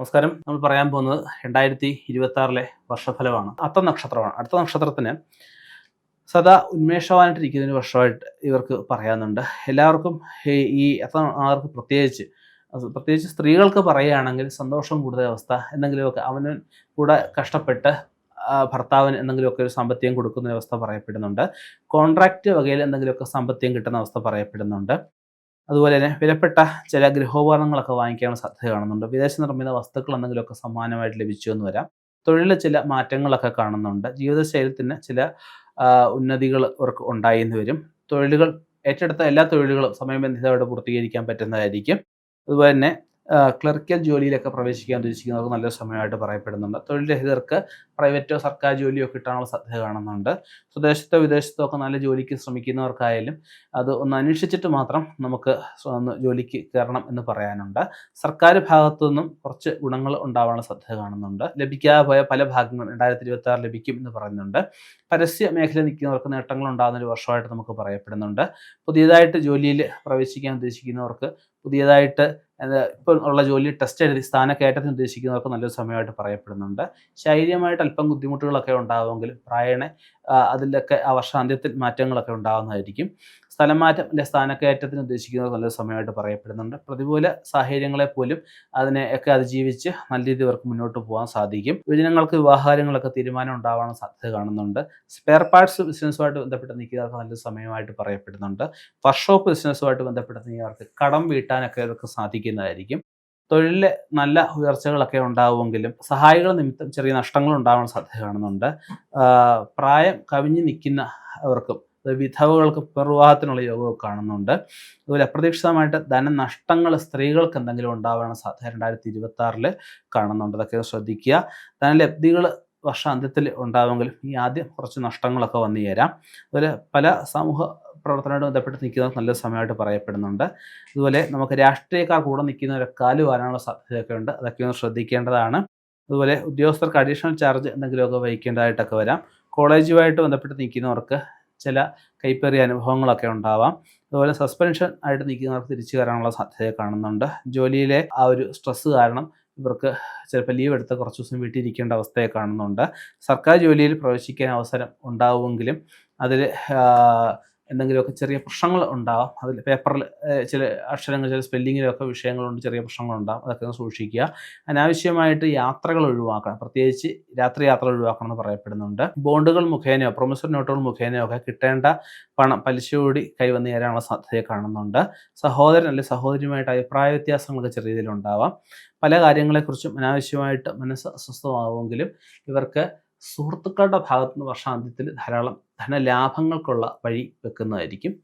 നമസ്കാരം. നമ്മൾ പറയാൻ പോകുന്നത് രണ്ടായിരത്തി ഇരുപത്തി ആറിലെ വർഷഫലമാണ്. അത്ത നക്ഷത്രമാണ്. അടുത്ത നക്ഷത്രത്തിന് സദാ ഉന്മേഷവാനായിട്ടിരിക്കുന്ന ഒരു വർഷമായിട്ട് ഇവർക്ക് പറയാനുണ്ട്. എല്ലാവർക്കും ഈ- അത്ത ആർക്ക് പ്രത്യേകിച്ച് പ്രത്യേകിച്ച് സ്ത്രീകൾക്ക് പറയുകയാണെങ്കിൽ സന്തോഷം കൂടുതൽ അവസ്ഥ എന്തെങ്കിലുമൊക്കെ അവന് കൂടെ കഷ്ടപ്പെട്ട് ഭർത്താവിന് എന്തെങ്കിലുമൊക്കെ ഒരു സാമ്പത്തികം കൊടുക്കുന്ന അവസ്ഥ പറയപ്പെടുന്നുണ്ട്. കോൺട്രാക്റ്റ് വകയിൽ എന്തെങ്കിലുമൊക്കെ സാമ്പത്തികം കിട്ടുന്ന അവസ്ഥ പറയപ്പെടുന്നുണ്ട്. അതുപോലെ തന്നെ വിലപ്പെട്ട ചില ഗൃഹോപകരണങ്ങളൊക്കെ വാങ്ങിക്കാനുള്ള സാധ്യത കാണുന്നുണ്ട്. വിദേശ നിർമ്മിത വസ്തുക്കൾ എന്തെങ്കിലുമൊക്കെ സമ്മാനമായിട്ട് ലഭിച്ചു എന്ന് വരാം. തൊഴിലിൽ ചില മാറ്റങ്ങളൊക്കെ കാണുന്നുണ്ട്. ജീവിതശൈലത്തിന് ചില ഉന്നതികൾ അവർക്ക് ഉണ്ടായി എന്ന് വരും. തൊഴിലുകൾ ഏറ്റെടുത്ത എല്ലാ തൊഴിലുകളും സമയബന്ധിതമായിട്ട് പൂർത്തീകരിക്കാൻ പറ്റുന്നതായിരിക്കും. അതുപോലെ തന്നെ ക്ലറിക്കൽ ജോലിയിലൊക്കെ പ്രവേശിക്കാൻ ഉദ്ദേശിക്കുന്നവർക്ക് നല്ലൊരു സമയമായിട്ട് പറയപ്പെടുന്നുണ്ട്. തൊഴിൽ രഹിതർക്ക് പ്രൈവറ്റോ സർക്കാർ ജോലിയോ കിട്ടാനുള്ള സാധ്യത കാണുന്നുണ്ട്. സ്വദേശത്തോ വിദേശത്തോ ഒക്കെ നല്ല ജോലിക്ക് ശ്രമിക്കുന്നവർക്കായാലും അത് ഒന്ന് അന്വേഷിച്ചിട്ട് മാത്രം നമുക്ക് ജോലിക്ക് കയറണം എന്ന് പറയാനുണ്ട്. സർക്കാർ ഭാഗത്തു നിന്നും കുറച്ച് ഗുണങ്ങൾ ഉണ്ടാവാനുള്ള സാധ്യത കാണുന്നുണ്ട്. ലഭിക്കാതെ പോയ പല ഭാഗങ്ങളും രണ്ടായിരത്തി ഇരുപത്തി ആറ് ലഭിക്കും എന്ന് പറയുന്നുണ്ട്. പരസ്യ മേഖല നിൽക്കുന്നവർക്ക് നേട്ടങ്ങൾ ഉണ്ടാകുന്ന ഒരു വർഷമായിട്ട് നമുക്ക് പറയപ്പെടുന്നുണ്ട്. പുതിയതായിട്ട് ജോലിയിൽ പ്രവേശിക്കാൻ ഉദ്ദേശിക്കുന്നവർക്ക് പുതിയതായിട്ട് ഇപ്പോൾ ഉള്ള ജോലി ടെസ്റ്റ് എഴുതി സ്ഥാനക്കയറ്റത്തിന് ഉദ്ദേശിക്കുന്നവർക്ക് നല്ലൊരു സമയമായിട്ട് പറയപ്പെടുന്നുണ്ട്. ശാരീരികമായിട്ട് അല്പം ബുദ്ധിമുട്ടുകളൊക്കെ ഉണ്ടാവുമെങ്കിലും പ്രായണ അതിലൊക്കെ ആ വർഷാന്ത്യത്തിൽ മാറ്റങ്ങളൊക്കെ ഉണ്ടാകുന്നതായിരിക്കും സ്ഥലം മാറ്റം അല്ലെ സ്ഥാനക്കയറ്റത്തിന് ഉദ്ദേശിക്കുന്നത് നല്ലൊരു സമയമായിട്ട് പറയപ്പെടുന്നുണ്ട്. പ്രതികൂല സാഹചര്യങ്ങളെ പോലും അതിനെ ഒക്കെ അതിജീവിച്ച് നല്ല രീതിയിൽ ഇവർക്ക് മുന്നോട്ട് പോകാൻ സാധിക്കും. യുവജനങ്ങൾക്ക് വിവാഹകാര്യങ്ങളൊക്കെ തീരുമാനം ഉണ്ടാവാൻ സാധ്യത കാണുന്നുണ്ട്. സ്പെയർ പാർട്സ് ബിസിനസ്സുമായിട്ട് ബന്ധപ്പെട്ട് നിൽക്കുന്നവർക്ക് നല്ലൊരു സമയമായിട്ട് പറയപ്പെടുന്നുണ്ട്. വർക്ക്ഷോപ്പ് ബിസിനസ്സുമായിട്ട് ബന്ധപ്പെട്ട് നിൽക്കുന്നവർക്ക് കടം വീട്ടാനൊക്കെ ഇവർക്ക് സാധിക്കുന്നതായിരിക്കും തൊഴിലിൽ നല്ല ഉയർച്ചകളൊക്കെ ഉണ്ടാവുമെങ്കിലും സഹായികൾ നിമിത്തം ചെറിയ നഷ്ടങ്ങൾ ഉണ്ടാവാൻ സാധ്യത കാണുന്നുണ്ട് പ്രായം കവിഞ്ഞു നിൽക്കുന്നവർക്കും വിധവകൾക്ക് പെറുവാഹത്തിനുള്ള യോഗമൊക്കെ കാണുന്നുണ്ട്. അതുപോലെ അപ്രതീക്ഷിതമായിട്ട് ധനനഷ്ടങ്ങൾ സ്ത്രീകൾക്ക് എന്തെങ്കിലും ഉണ്ടാവാനുള്ള സാധ്യത രണ്ടായിരത്തി ഇരുപത്തി ആറിൽ കാണുന്നുണ്ട്. അതൊക്കെ ശ്രദ്ധിക്കുക. ധനലബ്ധികൾ വർഷാന്ത്യത്തിൽ ഉണ്ടാവുമെങ്കിലും ഈ ആദ്യം കുറച്ച് നഷ്ടങ്ങളൊക്കെ വന്നു ചേരാം അതുപോലെ പല സമൂഹ പ്രവർത്തനമായിട്ട് ബന്ധപ്പെട്ട് നിൽക്കുന്നത് നല്ല സമയമായിട്ട് പറയപ്പെടുന്നുണ്ട്. അതുപോലെ നമുക്ക് രാഷ്ട്രീയക്കാർ കൂടെ നിൽക്കുന്നവരെ കാൽ വരാനുള്ള സാധ്യതയൊക്കെ ഉണ്ട്. അതൊക്കെ ഒന്ന് ശ്രദ്ധിക്കേണ്ടതാണ്. അതുപോലെ ഉദ്യോഗസ്ഥർക്ക് അഡീഷണൽ ചാർജ് എന്തെങ്കിലുമൊക്കെ വഹിക്കേണ്ടതായിട്ടൊക്കെ വരാം. കോളേജുമായിട്ട് ബന്ധപ്പെട്ട് നിൽക്കുന്നവർക്ക് ചില കൈപ്പേറിയ അനുഭവങ്ങളൊക്കെ ഉണ്ടാവാം. അതുപോലെ സസ്പെൻഷൻ ആയിട്ട് നിൽക്കുന്നവർക്ക് തിരിച്ചു വരാനുള്ള സാധ്യത കാണുന്നുണ്ട്. ജോലിയിലെ ആ ഒരു സ്ട്രെസ്സ് കാരണം ഇവർക്ക് ചിലപ്പോൾ ലീവ് എടുത്ത് കുറച്ച് ദിവസം വീട്ടിൽ ഇരിക്കേണ്ട അവസ്ഥയെ കാണുന്നുണ്ട്. സർക്കാർ ജോലിയിൽ പ്രവേശിക്കാൻ അവസരം ഉണ്ടാവുമെങ്കിലും അതിൽ എന്തെങ്കിലുമൊക്കെ ചെറിയ പ്രശ്നങ്ങൾ ഉണ്ടാവാം. അതിൽ പേപ്പറിൽ ചില അക്ഷരങ്ങൾ ചില സ്പെല്ലിങ്ങിലൊക്കെ വിഷയങ്ങളുണ്ട് ചെറിയ പ്രശ്നങ്ങളുണ്ടാകും അതൊക്കെ സൂക്ഷിക്കുക. അനാവശ്യമായിട്ട് യാത്രകൾ ഒഴിവാക്കണം. പ്രത്യേകിച്ച് രാത്രി യാത്ര ഒഴിവാക്കണം എന്ന് പറയപ്പെടുന്നുണ്ട്. ബോണ്ടുകൾ മുഖേനയോ പ്രൊമിസറി നോട്ടുകൾ മുഖേനയോ ഒക്കെ കിട്ടേണ്ട പണം പലിശ കൂടി കൈവന്നു ചേരാനുള്ള സാധ്യത കാണുന്നുണ്ട്. സഹോദരൻ അല്ലെങ്കിൽ സഹോദരിയുമായിട്ട് അഭിപ്രായ വ്യത്യാസങ്ങളൊക്കെ ചെറിയ രീതിയിലുണ്ടാവാം പല കാര്യങ്ങളെക്കുറിച്ചും അനാവശ്യമായിട്ട് മനസ്സ് അസ്വസ്ഥമാവുമെങ്കിലും ഇവർക്ക് സുഹൃത്തുക്കളുടെ ഭാഗത്തുനിന്ന് വർഷാന്ത്യത്തിൽ ധാരാളം ധനലാഭങ്ങൾക്കുള്ള വഴി വെക്കുന്നതായിരിക്കും.